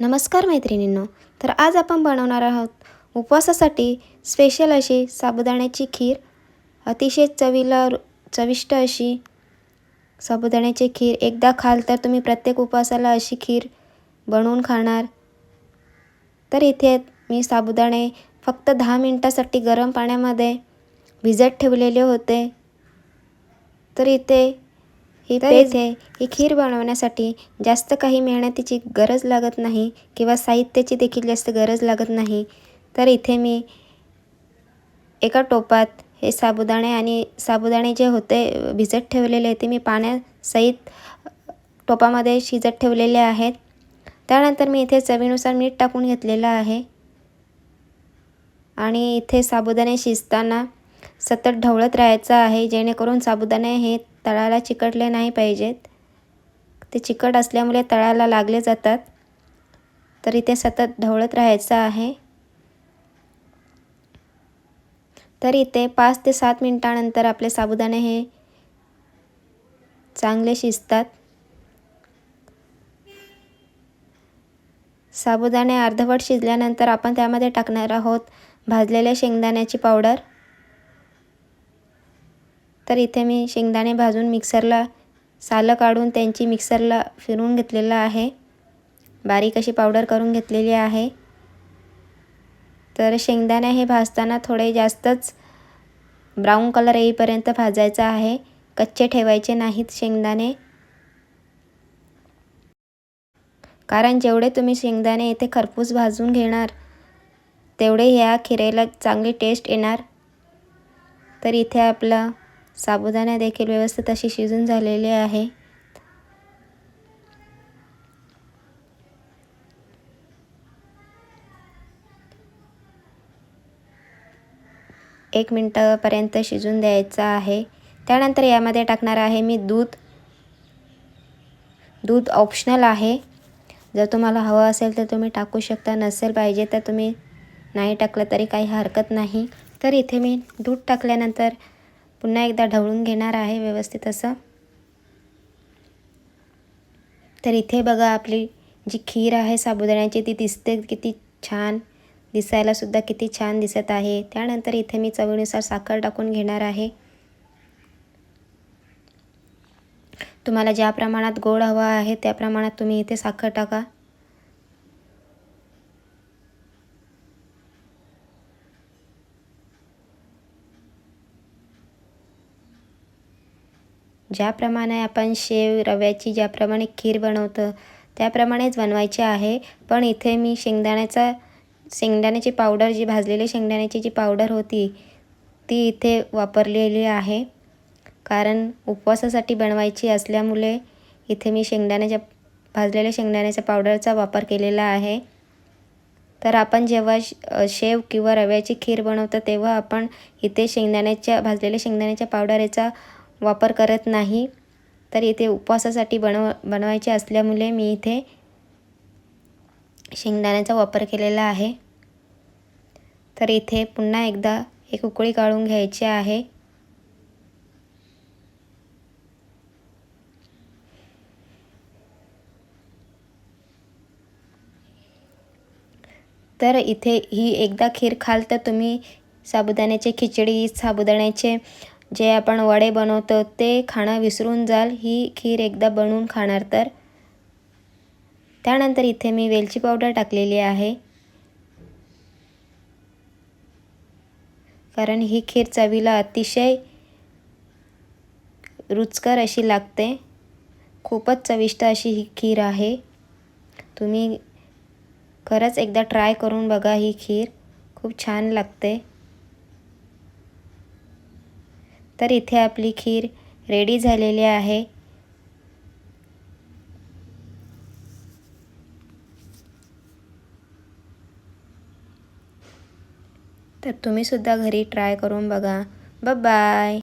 नमस्कार मैत्रिणींनो तर आज आपण बनवणार आहोत उपवासासाठी स्पेशल अशी साबुदाण्याची खीर. अतिशय चवीला चविष्ट अशी साबुदाण्याची खीर. एकदा खाल तर तुम्ही प्रत्येक उपवासाला अशी खीर बनवून खाणार. तर इथे मी साबुदाणे फक्त दहा मिनटासाठी गरम पाण्यामध्ये भिजत ठेवलेले होते. तर इथे ही इथे ही खीर बनवण्यासाठी जास्त काही मेहनतीची गरज लागत नाही किंवा साहित्याची देखील जास्त गरज लागत नाही. तर इथे मी एका टोपात हे साबुदाणे आणि साबुदाणे जे होते भिजत ठेवलेले ते मी पाण्यासहित टोपामध्ये शिजत ठेवलेले आहेत. त्यानंतर मी इथे चवीनुसार मीठ टाकून घेतलेलं आहे. आणि इथे साबुदाणे शिजताना सतत ढवळत राहायचं आहे जेणेकरून साबुदाणे हे तळाला चिकटले नाही पाहिजेत. ते चिकट असल्यामुळे तळाला लागले जातात. तर इथे सतत ढवळत राहायचं आहे. तर इथे पाच ते सात मिनटानंतर आपले साबुदाणे हे चांगले शिजतात. साबुदाणे अर्धवट शिजल्यानंतर आपण त्यामध्ये टाकणार आहोत भाजलेल्या शेंगदाण्याची पावडर. तर इथे मी शेंगदाणे भाजून मिक्सरला सालं काढून त्यांची मिक्सरला फिरवून घेतलेलं आहे. बारीक अशी पावडर करून घेतलेली आहे. तर शेंगदाणे हे भाजताना थोडे जास्तच ब्राऊन कलर येईपर्यंत भाजायचं आहे. कच्चे ठेवायचे नाहीत शेंगदाणे. कारण जेवढे तुम्ही शेंगदाणे इथे खरपूस भाजून घेणार तेवढे ह्या खिरेला चांगली टेस्ट येणार. तर इथे आपलं साबुदाणा देखील व्यवस्थित अशी शिजून झालेली आहे. एक मिनटापर्यंत शिजून द्यायचं आहे. त्यानंतर यामध्ये टाकणार आहे मी दूध. दूध ऑप्शनल आहे. जर तुम्हाला हवं असेल तर तुम्ही टाकू शकता. नसेल पाहिजे तर तुम्ही नाही टाकलं तरी काही हरकत नाही. तर इथे मी दूध टाकल्यानंतर पुन्हा एकदा ढवळून घेणार आहे व्यवस्थित असं. तर इथे बघा आपली जी खीर आहे साबुदाण्याची ती दिसते किती छान. दिसायलासुद्धा किती छान दिसत आहे. त्यानंतर इथे मी चवीनुसार साखर टाकून घेणार आहे. तुम्हाला ज्या प्रमाणात गोड हवा आहे त्या प्रमाणात तुम्ही इथे साखर टाका. ज्याप्रमाणे आपण शेव रव्याची ज्याप्रमाणे खीर बनवतो त्याप्रमाणेच बनवायची आहे. पण इथे मी शेंगदाण्याचा शेंगदाण्याची पावडर जी भाजलेली शेंगदाण्याची जी पावडर होती ती इथे वापरलेली आहे. कारण उपवासासाठी बनवायची असल्यामुळे इथे मी शेंगदाण्याच्या भाजलेल्या शेंगदाण्याच्या पावडरचा वापर केलेला आहे. तर आपण जेव्हा शेव किंवा रव्याची खीर बनवतो तेव्हा आपण इथे शेंगदाण्याच्या भाजलेल्या शेंगदाण्याच्या पावडर याचा वापर करत नाही. तर इथे उपवासासाठी बनव बनवायचे असल्यामुळे मी इथे शेंगदाण्याचा वापर केलेला आहे. तर इथे पुन्हा एकदा एक उकळी काढून घ्यायची आहे. तर इथे ही एकदा खीर खाल तर तुम्ही साबुदाण्याची खिचडी साबुदाण्याचे जे आपण वडे बनवतो ते खाणं विसरून जाल. ही खीर एकदा बनवून खाणार तर. त्यानंतर इथे मी वेलची पावडर टाकलेली आहे. कारण ही खीर चवीला अतिशय रुचकर अशी लागते. खूपच चविष्ट अशी ही खीर आहे. तुम्ही खरंच एकदा ट्राय करून बघा ही खीर. खूप छान लागते. तर इथे आपली खीर रेडी झालेली आहे. तर तुम्हीसुद्धा घरी ट्राय करून बघा. बाय